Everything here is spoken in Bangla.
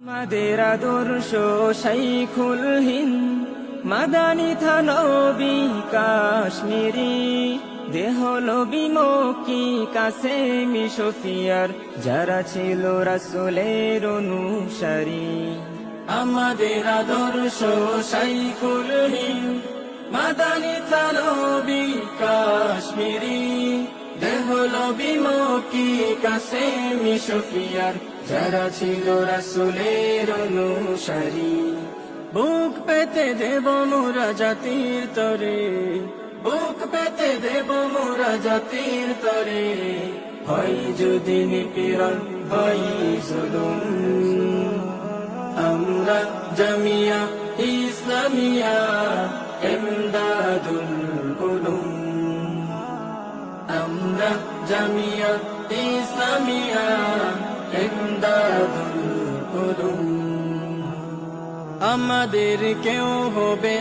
আমাদের আদর্শ শাইখুল হিন্দ, মাদানি থানবী কাশ্মীরি দেহ লবি মকি কাছে মিশফিয়ার যারা ছিল রাসুলের অনুসারী। আমাদের আদর্শ শাইখুল হিন্দ, মাদানি থানবী কাশ্মীরি দেহ লবি মকি কাছে মিশফিয়ার যারা ছিল রাসুলের অনুসারী। বুক পেতে দেব মোরা জাতির তরে। বুক পেতে দেব মোরা জাতির তরে। হয় যদি নিপীড়ন, হয় জুলুম। আমরা জামিয়া, ইসলামিয়া, এমদাদুল আমরা জামিয়া ইসলামিয়া আমাদের কেউ হবে